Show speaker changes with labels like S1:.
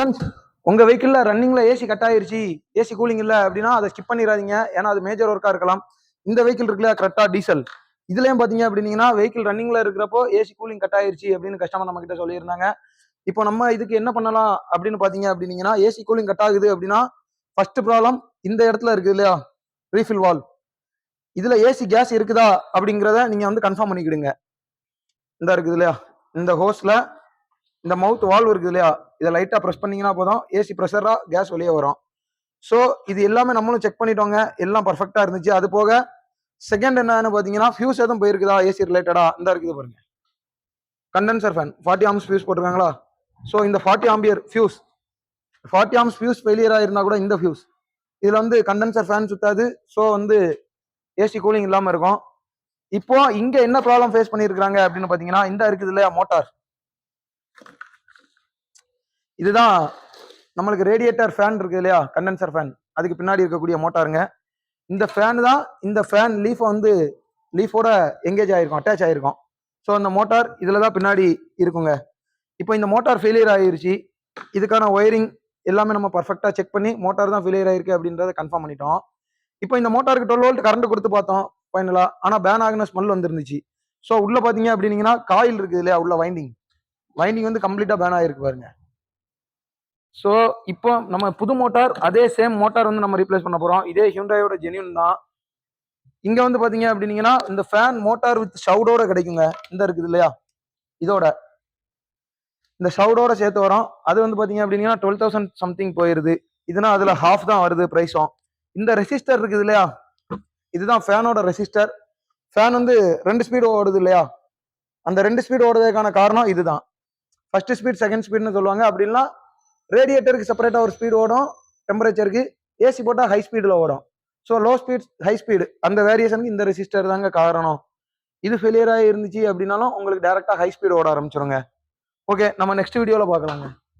S1: உங்கள் உங்க வெஹிக்கிள்ல ரன்னிங்ல ஏசி கட் ஆயிருச்சு. ஏசி கூலிங் இல்ல அப்படின்னா அதை ஸ்கிப் பண்ணிடாதீங்க. ஏன்னா அது மேஜர் ஒர்க்கா இருக்கலாம். இந்த வெஹிக்கிள் இருக்குல்ல கரெக்டா டீசல் இதுலயும் பாத்தீங்க அப்படின்னீங்கன்னா வெஹிக்கிள் ரன்னிங்ல இருக்கிறப்போ ஏசி கூலிங் கட் ஆயிருச்சு அப்படின்னு கஸ்டமர் நம்ம கிட்ட சொல்லியிருந்தாங்க. இப்போ நம்ம இதுக்கு என்ன பண்ணலாம் அப்படின்னு பாத்தீங்க அப்படின்னீங்கன்னா ஏசி கூலிங் கட் ஆகுது அப்படின்னா ஃபர்ஸ்ட் ப்ராப்ளம் இந்த இடத்துல இருக்குது இல்லையா? ரீஃபில் வால் இதுல ஏசி கேஸ் இருக்குதா அப்படிங்கிறத நீங்க வந்து கன்ஃபார்ம் பண்ணிக்கிடுங்க. இந்த இருக்குது இல்லையா? இந்த ஹோஸ்ல இந்த மவுத் வால்வ் இருக்குது இல்லையா? இதை லைட்டாக ப்ரெஸ் பண்ணீங்கன்னா போதும். ஏசி ப்ரெஷராக கேஸ் வெளியே வரும். ஸோ இது எல்லாமே நம்மளும் செக் பண்ணிட்டோங்க. எல்லாம் பர்ஃபெக்டாக இருந்துச்சு. அது போக செகண்ட் என்னன்னு பார்த்தீங்கன்னா ஃபியூஸ் எதுவும் போயிருக்குதா? ஏசி ரிலேட்டடாக இந்த இருக்குது பாருங்க. Condenser fan forty amps fuse போட்டிருக்காங்களா? So இந்த forty ampere fuse forty amps fuse failure ஆயிருந்தா கூட இந்த ஃபியூஸ் இதில் வந்து கண்டென்சர் ஃபேன் சுத்தாது. ஸோ வந்து ஏசி கூலிங் இல்லாமல் இருக்கும். இப்போ இங்கே என்ன ப்ராப்ளம் ஃபேஸ் பண்ணியிருக்கிறாங்க அப்படின்னு பார்த்தீங்கன்னா இந்த இருக்குது இல்லையா மோட்டார் இதுதான் நம்மளுக்கு ரேடியேட்டர் ஃபேன் இருக்கு இல்லையா? கண்டென்சர் ஃபேன் அதுக்கு பின்னாடி இருக்கக்கூடிய மோட்டாருங்க இந்த ஃபேன் தான் இந்த ஃபேன் லீஃப் வந்து லீஃபோட எங்கேஜ் ஆகிருக்கும் அட்டாச் ஆகிருக்கும் ஸோ அந்த மோட்டார் இதில் தான் பின்னாடி இருக்குங்க. இப்போ இந்த மோட்டார் ஃபெயிலியர் ஆகிருச்சு இதுக்கான ஒயரிங் எல்லாமே நம்ம பர்ஃபெக்டாக செக் பண்ணி மோட்டார் தான் ஃபெயிலியர் ஆயிருக்கு அப்படின்றத கன்ஃபார்ம் பண்ணிட்டோம். இப்போ இந்த மோட்டாருக்கு டுவெல் வோல்ட் கரண்ட் கொடுத்து பார்த்தோம் ஃபைனலாக ஆனால் பேன் ஆகின ஸ்மெல் வந்துருந்துச்சு. ஸோ உள்ளே பார்த்தீங்க அப்படின்னீங்கன்னா காயில் இருக்குது இல்லையா உள்ள வைண்டிங் வைண்டிங் வந்து கம்ப்ளீட்டாக பேன் ஆகிருக்கு பாருங்க. ஸோ இப்போ நம்ம புது மோட்டார் அதே சேம் மோட்டார் வந்து நம்ம ரீப்ளேஸ் பண்ண போகிறோம் இதே ஹியூண்டாயோட ஜெனியூன் தான். இங்கே வந்து பார்த்தீங்க அப்படின்னீங்கன்னா இந்த ஃபேன் மோட்டார் வித் ஷவுடோட கிடைக்குங்க. இந்த இருக்குது இல்லையா? இதோட. இந்த ஷவுடோட சேர்த்து வரும். அது வந்து பார்த்தீங்க அப்படின்னா டுவெல் தௌசண்ட் சம்திங் போயிருது. இதுனா அதில் ஹாஃப் தான் வருது ப்ரைஸும் இந்த ரெசிஸ்டர் இருக்குது இல்லையா? இதுதான் ஃபேனோட ரெசிஸ்டர் ஃபேன் வந்து ரெண்டு ஸ்பீடு ஓடுது இல்லையா? அந்த ரெண்டு ஸ்பீடு ஓடுறதுக்கான காரணம் இதுதான். ஃபர்ஸ்ட் ஸ்பீட் செகண்ட் ஸ்பீட்னு சொல்லுவாங்க. அப்படின்னா ரேடியேட்டருக்கு செப்பரேட்டாக ஒரு ஸ்பீடு ஓடும் டெம்பரேச்சருக்கு ஏசி போட்டால் ஹை ஸ்பீடில் ஓடும். So low speed high speed அந்த வேரியேஷனுக்கு இந்த ரெசிஸ்டர் தாங்க காரணம். இது ஃபெயிலியராக இருந்துச்சு அப்படின்னாலும் உங்களுக்கு டேரெக்டாக ஹை ஸ்பீடு ஓட ஆரம்பிச்சிருங்க. ஓகே நம்ம நெக்ஸ்ட் வீடியோவில் பார்க்கலாங்க.